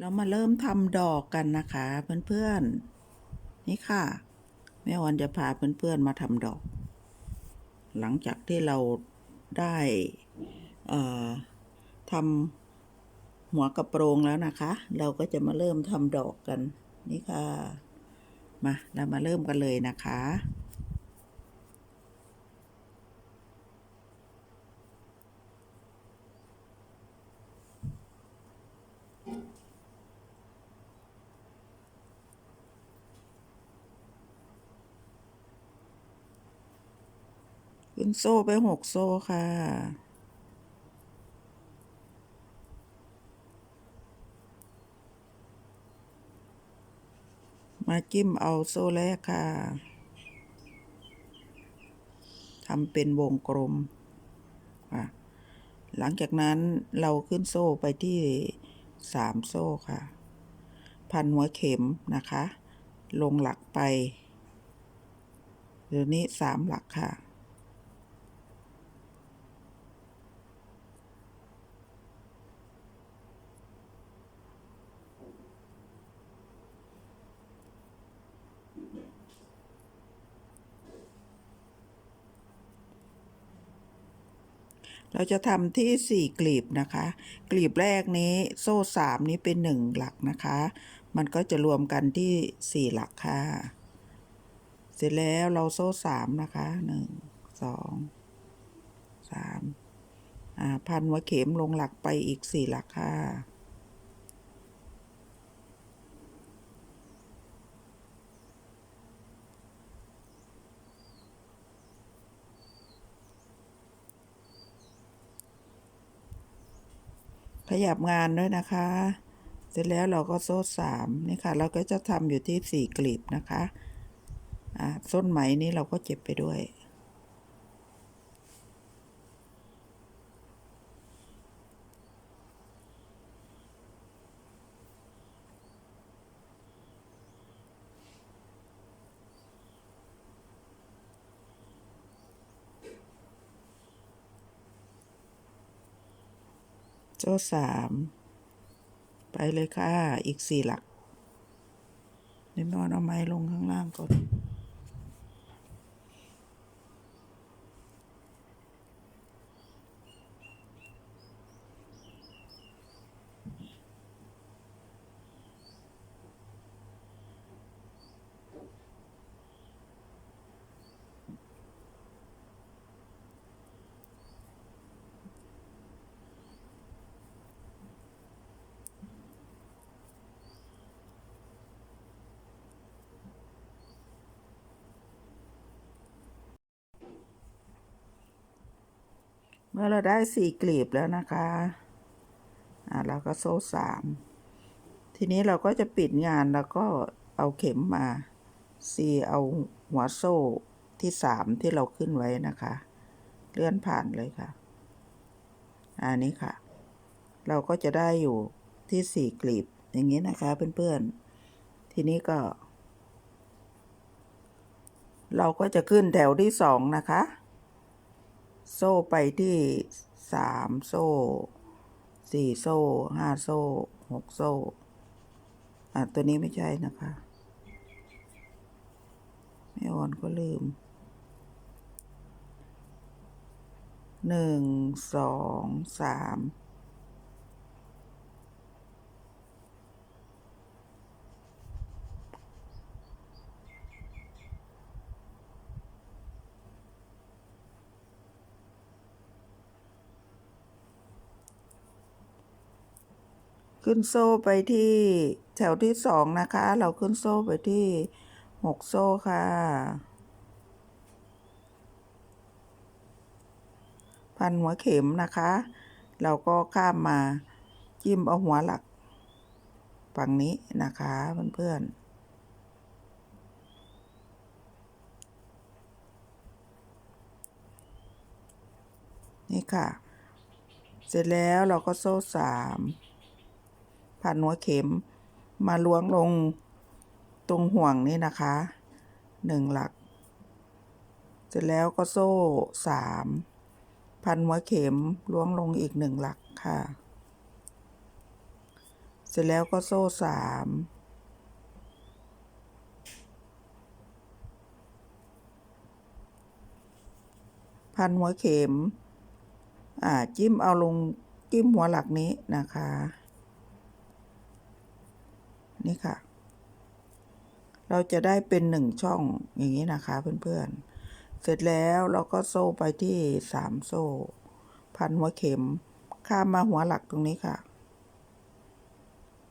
เรามาเริ่มทำดอกกันนะคะเพื่อนๆ นี่ค่ะ แม่ออนจะพาเพื่อนๆมาทำดอก หลังจากที่เราได้ทำหัวกระโปรงแล้วนะคะ เราก็จะมาเริ่มทำดอกกัน นี่ค่ะ มาเรามาเริ่มกันเลยนะคะ นโซ่ไปหกโซ่ค่ะ มาจิ้มเอาโซ่แรกค่ะทำเป็นวงกลมค่ะ หลังจากนั้นเราขึ้นโซ่ไปที่สามโซ่ค่ะ พันหัวเข็มนะคะ ลงหลักไปเดี๋ยวนี้สามหลักค่ะ เราจะทำที่ 4 กลีบนะคะ กลีบแรกนี้โซ่ 3 นี้เป็น 1 หลักนะคะ มันก็จะรวมกันที่ 4 หลักค่ะ เสร็จแล้วเราโซ่ 3 นะคะ 1 2 3อ่าพันหัวเข็มลงหลักไปอีก 4 หลักค่ะ ขยับงานด้วยนะคะ เสร็จแล้วเราก็โซ่สามนี่ค่ะ เราก็จะทำอยู่ที่สี่กลีบนะคะอ่าส้นไหมนี้เราก็เจ็บไปด้วย โซ่สามไปเลยค่ะ อีกสี่หลักเดี๋ยวนอนเอาไม้ลงข้างล่างก่อน มื่อเราได้สี่กลีบแล้วนะคะอ่าเราก็โซ่สามทีนี้เราก็จะปิดงานแล้วก็เอาเข็มมาซีเอาหัวโซ่ที่สามที่เราขึ้นไว้นะคะ เลื่อนผ่านเลยค่ะ อันนี้ค่ะ เราก็จะได้อยู่ที่สี่กลีบอย่างนี้นะคะเพื่อนๆ ทีนี้ก็ เราก็จะขึ้นแถวที่สองนะคะ โซ่ไปที่สามโซ่สี่โซ่ห้าโซ่หกโซ่ อะ ตัวนี้ไม่ใช่นะคะ ไม่อ่อนก็ลืมหนึ่งสองสาม ขึ้นโซ่ไปที่แถวที่สองนะคะ เราขึ้นโซ่ไปที่หกโซ่ค่ะ พันหัวเข็มนะคะ เราก็ข้ามมาจิ้มเอาหัวหลักฝั่งนี้นะคะเพื่อนๆนี่ค่ะ เสร็จแล้วเราก็โซ่สาม พันหัวเข็ม มาล้วงลงตรงห่วงนี่นะคะหนึ่งหลัก เสร็จแล้วก็โซ่สามพันหัวเข็มล้วงลงอีกหนึ่งหลักค่ะ เสร็จแล้วก็โซ่สามพันหัวเข็ม อ่า จิ้มเอาลงจิ้มหัวหลักนี้นะคะ นี่ค่ะ เราจะได้เป็นหนึ่งช่องอย่างนี้นะคะ เพื่อนๆ เสร็จแล้วเราก็โซ่ไปที่สามโซ่ พันหัวเข็ม ข้ามมาหัวหลักตรงนี้ค่ะ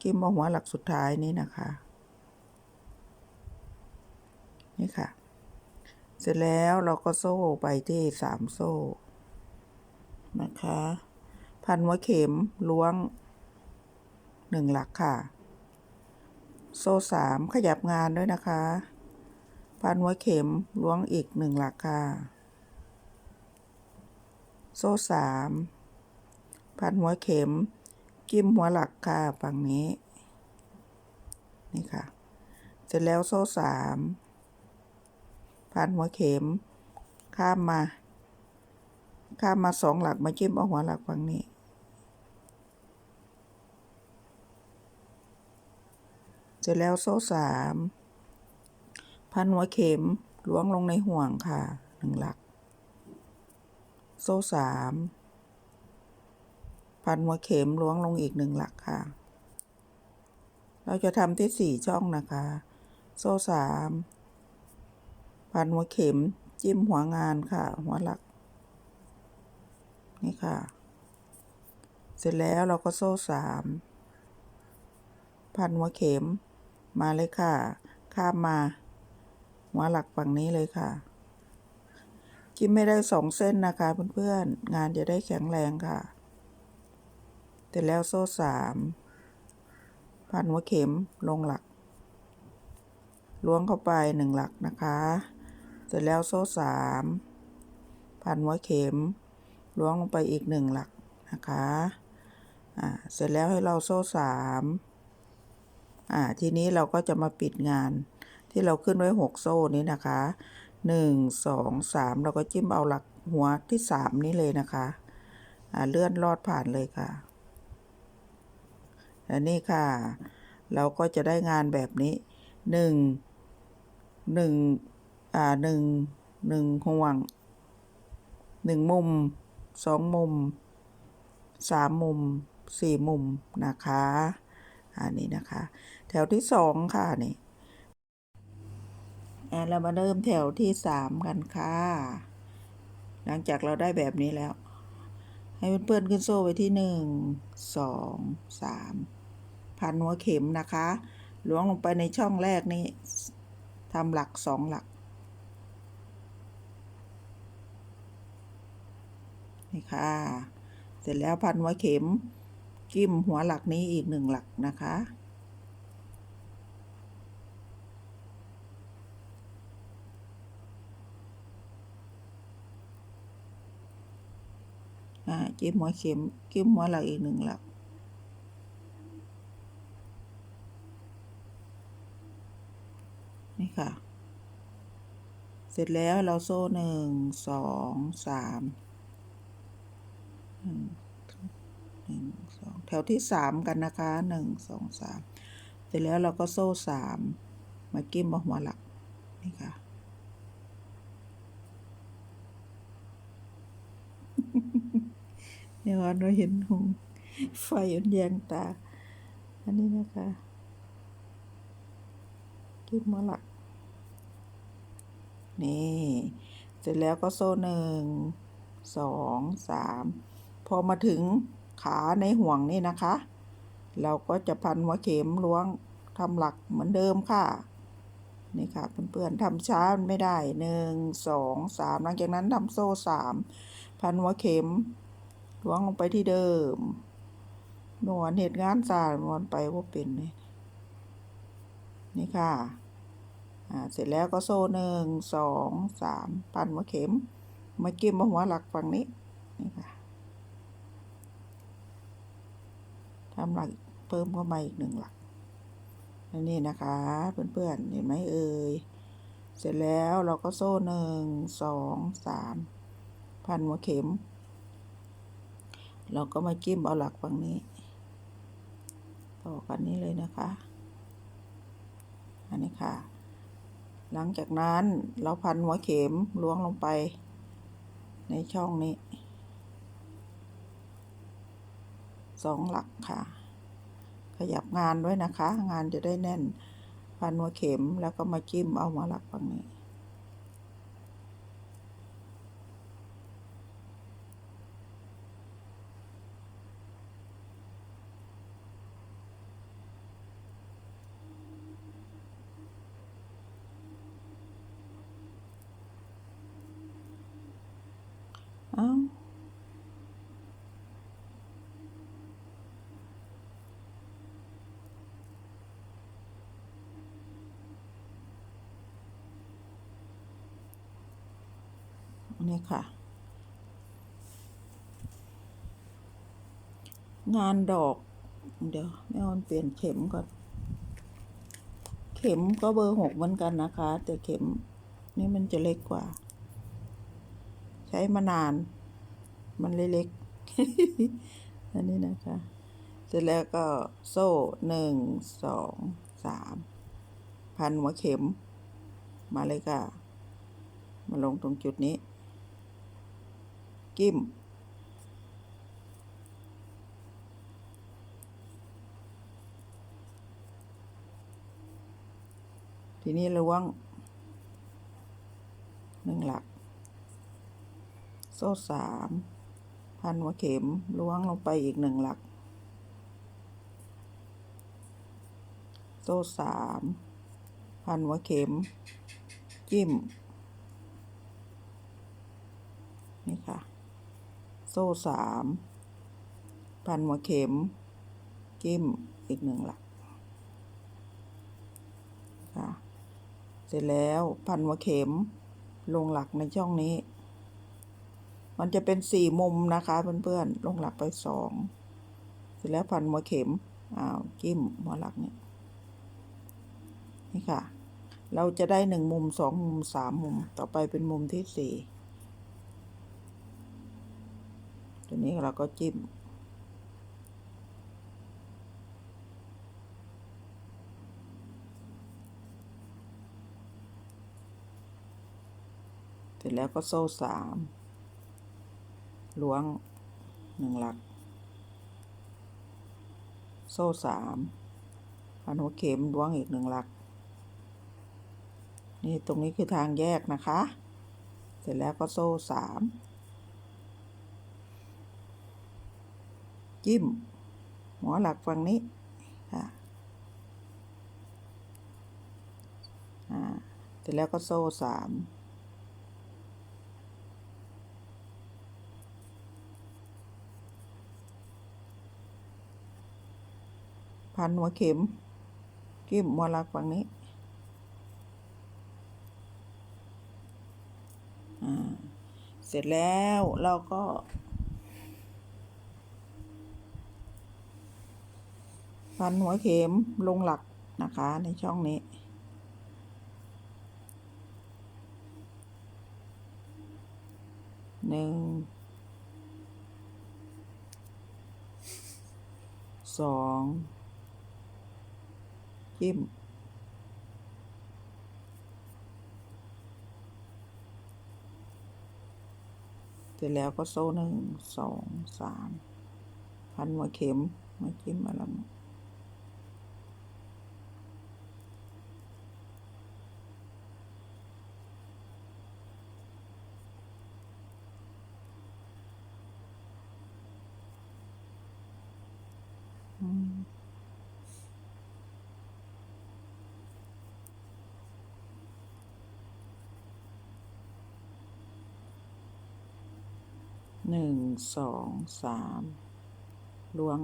จิ้มมาหัวหลักสุดท้ายนี้นะคะ นี่ค่ะ เสร็จแล้วเราก็โซ่ไปที่สามโซ่นะคะ พันหัวเข็มล้วงหนึ่งหลักค่ะ โซ่สามขยับงานด้วยนะคะ พันหัวเข็มล้วงอีกหนึ่งหลักค่ะ โซ่สามพันหัวเข็มจิ้มหัวหลักค่ะฝั่งนี้ นี่ค่ะ เสร็จแล้วโซ่สามพันหัวเข็ม ข้ามมา ข้ามมาสองหลักมาจิ้มเอาหัวหลักฝั่งนี้ เสร็จแล้วโซ่สามพันหัวเข็มล้วงลงในห่วงค่ะหนึ่งหลัก โซ่สามพันหัวเข็มล้วงลงอีกหนึ่งหลักค่ะ เราจะทำที่สี่ช่องนะคะ โซ่สามพันหัวเข็มจิ้มหัวงานค่ะ หัวหลัก นี่ค่ะ เสร็จแล้วเราก็โซ่สามพันหัวเข็ม มาเลยค่ะ ข้ามมาหัวหลักฝั่งนี้เลยค่ะ จิ้มไม่ได้สองเส้นนะคะเพื่อนๆ งานจะได้แข็งแรงค่ะ เสร็จแล้วโซ่สามพันหัวเข็มลงหลัก ล้วงเข้าไปหนึ่งหลักนะคะ เสร็จแล้วโซ่สามพันหัวเข็ม ล้วงลงไปอีกหนึ่งหลักนะคะ อ่า เสร็จแล้วให้เราโซ่สาม อ่าทีนี้เราก็จะมาปิดงาน ที่เราขึ้นไว้หกโซ่นี้นะคะหนึ่งสองสามเราก็จิ้มเอาหลักหัวที่สามนี้เลยนะคะอ่าเลื่อนลอดผ่านเลยค่ะและนี่ค่ะ เราก็จะได้งานแบบนี้หนึ่งหนึ่งอ่าหนึ่งหนึ่งห่วงหนึ่งมุมสองมุมสามมุมสี่มุมนะคะอันนี้นะคะ วที่สองค่ะนี่เรามาเริ่มแถวที่สามกันค่ะ หลังจากเราได้แบบนี้แล้ว ให้เพื่อนๆขึ้นโซ่ไปที่หนึ่งสองสามพันหัวเข็มนะคะล้วงลงไปในช่องแรกนี่ทำหลักสองหลัก นี่ค่ะ เสร็จแล้วพันหัวเข็ม จิ้มหัวหลักนี้อีกหนึ่งหลักนะคะ อ่าจิ้มหัวเข็มจิ้มหัวหลักอีกหนึ่งหลักนี่ค่ะ เสร็จแล้วเราโซ่หนึ่งสองสามหนึ่งหนึ่งสองแถวที่สามกันนะคะหนึ่งสองสามเสร็จแล้วเราก็โซ่สามมากิ้มมาหัวหลักนี่ค่ะ เดี๋ยวเราเห็นหงไฟมันแยงตา อันนี้นะคะกิ้มหัวหลัก นี่ เสร็จแล้วก็โซ่หนึ่งสองสามพอมาถึงขาในห่วงนี่นะคะ เราก็จะพันหัวเข็มล้วงทำหลักเหมือนเดิมค่ะ นี่ค่ะเพื่อนๆทำช้ามันไม่ได้หนึ่งสองสามหลังจากนั้นทำโซ่สาม พันหัวเข็มล้วงลงไปที่เดิมนวลเหตุงานสารนวลไปว่าเป็นเลยนี่ค่ะอ่าเสร็จแล้วก็โซ่หนึ่งสองสามพันหัวเข็ม มากิ้มมาหัวหลักฝั่งนี้นี่ค่ะทำหลักเพิ่มเข้ามาอีกหนึ่งหลักอันนี้นะคะเพื่อนๆเห็นไหมเอ่ยเสร็จแล้วเราก็โซ่หนึ่งสองสาม พันหัวเข็ม เราก็มาจิ้มเอาหลักฝั่งนี้ ต่อกันนี้เลยนะคะ อันนี้ค่ะ หลังจากนั้นเราพันหัวเข็มล้วงลงไป ในช่องนี้สองหลักค่ะ ขยับงานด้วยนะคะ งานจะได้แน่น พันหัวเข็มแล้วก็มาจิ้มเอาหัวหลักฝั่งนี้ นนี้ค่ะ งานดอก เดี๋ยวแม่ออนเปลี่ยนเข็มก่อน เข็มก็เบอร์หกเหมือนกันนะคะ แต่เข็มนี่มันจะเล็กกว่า ช้มานาน มันเล็กๆ อันนี้นะคะ เสร็จแล้วก็โซ่หนึ่งสองสามพันหัวเข็ม มาเลยค่ะ มาลงตรงจุดนี้ กิ้ม ทีนี้ล้วงหนึ่งหลัก โซ่สามพันหัวเข็มล้วงลงไปอีกหนึ่งหลัก โซ่สามพันหัวเข็ม จิ้ม นี่ค่ะ โซ่สามพันหัวเข็ม จิ้มอีกหนึ่งหลักค่ะ เสร็จแล้วพันหัวเข็มลงหลักในช่องนี้ มันจะเป็นสี่มุมนะคะเพื่อนๆลงหลักไปสองเสร็จแล้วพันหัวเข็มอ้าวจิ้มหัวหลักเนี่ยนี่ค่ะ เราจะได้หนึ่งมุมสองมุมสามมุมต่อไปเป็นมุมที่สี่ตัวนี้เราก็จิ้มเสร็จแล้วก็โซ่สาม ล้วงหนึ่งหลัก โซ่สามพันหัวเข็มล้วงอีกหนึ่งหลัก นี่ตรงนี้คือทางแยกนะคะ เสร็จแล้วก็โซ่สามจิ้ม หัวหลักฝั่งนี้ค่ะอ่าเสร็จแล้วก็โซ่สาม พันหัวเข็มจิ้มหัวหลักฝั่งนี้เสร็จแล้วเราก็พันหัวเข็มลงหลักนะคะในช่องนี้ หนึ่ง สอง จิ้ม เสร็จแล้วก็โซ่หนึ่งสองสามพันหัวเข็มมาจิ้มมาแล้ว หนึ่งสองสามล้วง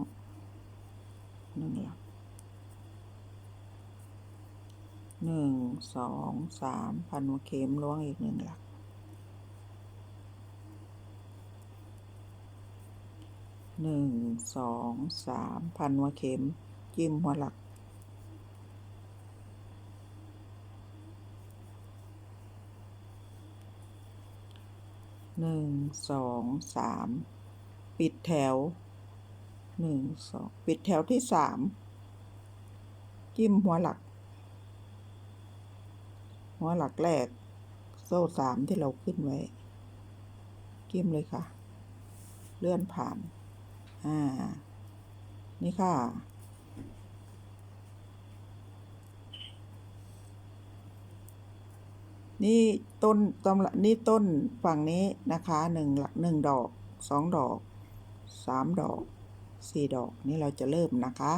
หนึ่งหลักหนึ่งสองสามพันหัวเข็มล้วงอีกหนึ่งหลักหนึ่งสองสามพันหัวเข็มจิ้มหัวหลัก หนึ่งสองสามปิดแถวหนึ่งสองปิดแถวที่สามจิ้มหัวหลัก หัวหลักแรก โซ่สามที่เราขึ้นไว้ จิ้มเลยค่ะ เลื่อนผ่าน อ่า นี่ค่ะ นี่ต้นตำละนี่ต้นฝั่งนี้นะคะหนึ่งหลักหนึ่งดอกสองดอกสามดอกสี่ดอกนี่เราจะเริ่มนะคะ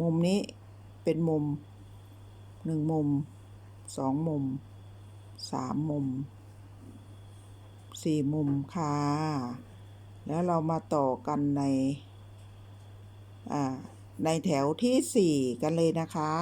มุมนี้เป็นมุมหนึ่งมุมสองมุมสามมุมสี่มุมค่ะ แล้วเรามาต่อกันในอ่าในแถวที่สี่กันเลยนะคะ